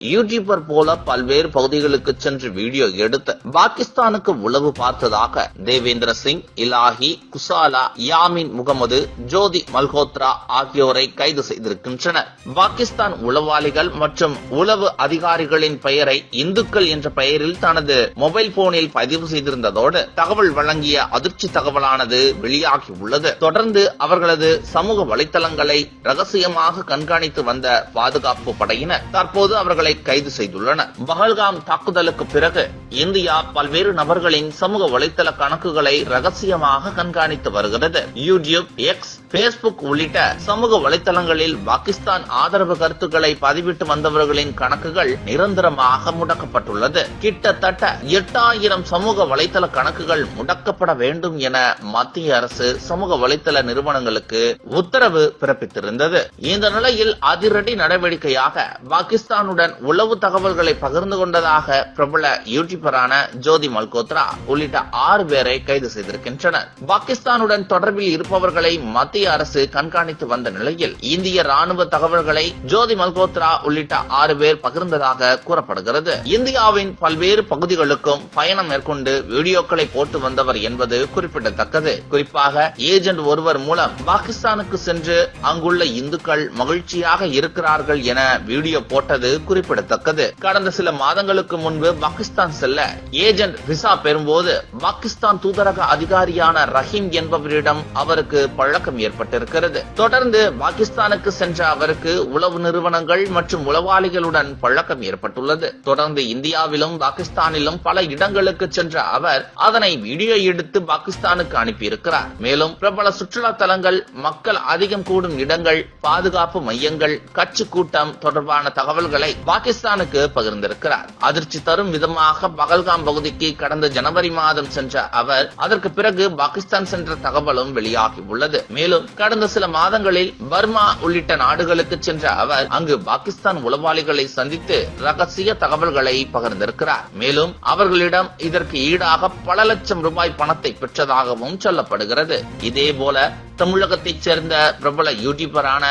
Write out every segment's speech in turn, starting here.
YouTuber போல பல்வேறு பகுதிகளுக்கு சென்று வீடியோ எடுத்து பாகிஸ்தானுக்கு உளவு பார்த்ததாக தேவேந்திர சிங் இலாஹி குசாலா யாமின் முகமது ஜோதி மல்ஹோத்ரா ஆகியோரை கைது செய்திருக்கின்றனர். பாகிஸ்தான் உளவாளிகள் மற்றும் உளவு அதிகாரிகளின் பெயரை இந்துக்கள் என்ற பெயரில் தனது மொபைல் போனில் பதிவு செய்திருந்ததோடு தகவல் வழங்கிய அதிர்ச்சி தகவலானது வெளியாகி உள்ளது. தொடர்ந்து அவர்களது சமூக வலைதளங்களை ரகசியமாக கண்காணித்து வந்த பாதுகாப்பு படையினர் தற்போது அவர்களை கைது செய்துள்ளனர் பஹல்காம் தாக்குதலுக்கு பிறகு இந்தியா பல்வேறு நபர்களின் சமூக வலைதள கணக்குகளை ரகசியமாக கண்காணித்து வருகிறது. யூடியூப் எக்ஸ் பேஸ்புக் உள்ளிட்ட சமூக வலைத்தளங்களில் பாகிஸ்தான் ஆதரவு கருத்துக்களை பதிவிட்டு வந்தவர்களின் கணக்குகள் நிரந்தரமாக முடக்கப்பட்டுள்ளது. கிட்டத்தட்ட எட்டாயிரம் சமூக வலைத்தள கணக்குகள் முடக்கப்பட வேண்டும் என மத்திய அரசு சமூக வலைதள நிறுவனங்களுக்கு உத்தரவு பிறப்பித்திருந்தது. இந்த நிலையில் அதிரடி நடவடிக்கையாக பாகிஸ்தானுடன் உளவு தகவல்களை பகிர்ந்து கொண்டதாக பிரபல யூடியூபரான ஜோதி மல்கோத்ரா உள்ளிட்ட ஆறு பேரை கைது செய்திருக்கின்றனர். பாகிஸ்தானுடன் தொடர்பில் இருப்பவர்களை மத்திய அரசு கண்காணித்து வந்த நிலையில் இந்திய ராணுவ தகவல்களை ஜோதி மல்கோத்ரா உள்ளிட்ட ஆறு பேர் பகிர்ந்ததாக கூறப்படுகிறது. இந்தியாவின் பல்வேறு பகுதிகளுக்கும் பயணம் மேற்கொண்டு வீடியோக்களை போட்டு வந்தவர் என்பது குறிப்பிடத்தக்கது. குறிப்பாக ஏஜென்ட் ஒருவர் மூலம் பாகிஸ்தானுக்கு சென்று அங்குள்ள இந்துக்கள் மகிழ்ச்சியாக இருக்கிறார்கள் என வீடியோ போட்டது குறிப்பிடத்தக்கது. கடந்த சில மாதங்களுக்கு முன்பு பாகிஸ்தான் செல்ல ஏஜென்ட் விசா பெறும்போது பாகிஸ்தான் தூதரக அதிகாரியான ரஹீம் என்பவரிடம் அவருக்கு பழக்கம் ஏற்பட்டிருக்கிறது. தொடர்ந்து பாகிஸ்தானுக்கு சென்ற அவருக்கு உளவு நிறுவனங்கள் மற்றும் உளவாளிகளுடன் பழக்கம் ஏற்பட்டுள்ளது. தொடர்ந்து இந்தியாவிலும் பாகிஸ்தானிலும் பல இடங்களுக்கு சென்ற அவர் அதனை வீடியோ எடுத்து பாகிஸ்தானுக்கு அனுப்பியிருக்கிறார். மேலும் பிரபல சுற்றுலா தலங்கள் மக்கள் அதிகம் கூடும் இடங்கள் பாதுகாப்பு மையங்கள் கட்சி கூட்டம் தொடர்பான தகவல்களை பாகிஸ்தானுக்கு பகிர்ந்திருக்கிறார். அதிர்ச்சி தரும் விதமாக பகல்காம் பகுதிக்கு கடந்த ஜனவரி மாதம் சென்ற அவர் அதற்கு பிறகு பாகிஸ்தான் சென்ற தகவலும் வெளியாகி உள்ளது. மேலும் கடந்த சில மாதங்களில் பர்மா உள்ளிட்ட நாடுகளுக்கு சென்ற அவர் அங்கு பாகிஸ்தான் உளவாளிகளை சந்தித்து ரகசிய தகவல்களை பகிர்ந்திருக்கிறார். மேலும் அவர்களிடம் இதற்கு ஈடாக பல லட்சம் ரூபாய் பணத்தை பெற்றதாகவும் சொல்லப்படுகிறது. இதேபோல தமிழகத்தைச் சேர்ந்த பிரபல யூடியூபரான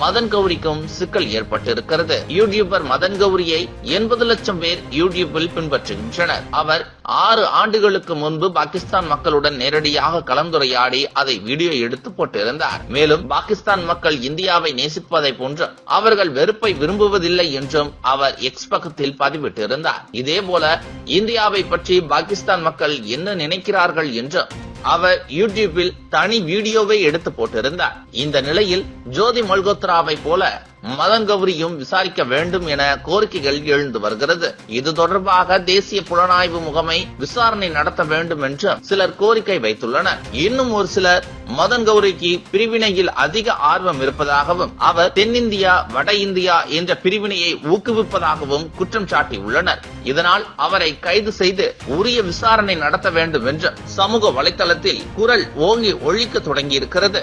மதன் கௌரிக்கும் சிக்கல் ஏற்பட்டிருக்கிறது. யூடியூபர் மதன் கௌரியை எண்பது லட்சம் பேர் யூடியூபில் பின்பற்றுகின்றனர். அவர் ஆறு ஆண்டுகளுக்கு முன்பு பாகிஸ்தான் மக்களுடன் நேரடியாக கலந்துரையாடி அதை வீடியோ எடுத்து போட்டிருந்தார். மேலும் பாகிஸ்தான் மக்கள் இந்தியாவை நேசிப்பதை போன்று அவர்கள் வெறுப்பை விரும்புவதில்லை என்றும் அவர் எக்ஸ் பக்கத்தில் பதிவிட்டிருந்தார். இதேபோல இந்தியாவை பற்றி பாகிஸ்தான் மக்கள் என்ன நினைக்கிறார்கள் என்றும் அவர் யூடியூபில் தனி வீடியோவை எடுத்து போட்டிருந்தார். இந்த நிலையில் ஜோதி மல்கோத்ராவை போல மதங்கௌரியும் விசாரிக்க வேண்டும் என கோரிக்கைகள் எழுந்து வருகிறது. இது தொடர்பாக தேசிய புலனாய்வு முகமை விசாரணை நடத்த வேண்டும் என்று சிலர் கோரிக்கை வைத்துள்ளனர். இன்னும் ஒரு சிலர் மதன் கௌரிக்கு பிரிவினையில் அதிக ஆர்வம் இருப்பதாகவும் அவர் தென்னிந்தியா வட இந்தியா என்ற பிரிவினையை ஊக்குவிப்பதாகவும் குற்றம் சாட்டியுள்ளனர். இதனால் அவரை கைது செய்து உரிய விசாரணை நடத்த வேண்டும் என்று சமூக வலைதளத்தில் குரல் ஓங்கி ஒழிக்க தொடங்கியிருக்கிறது.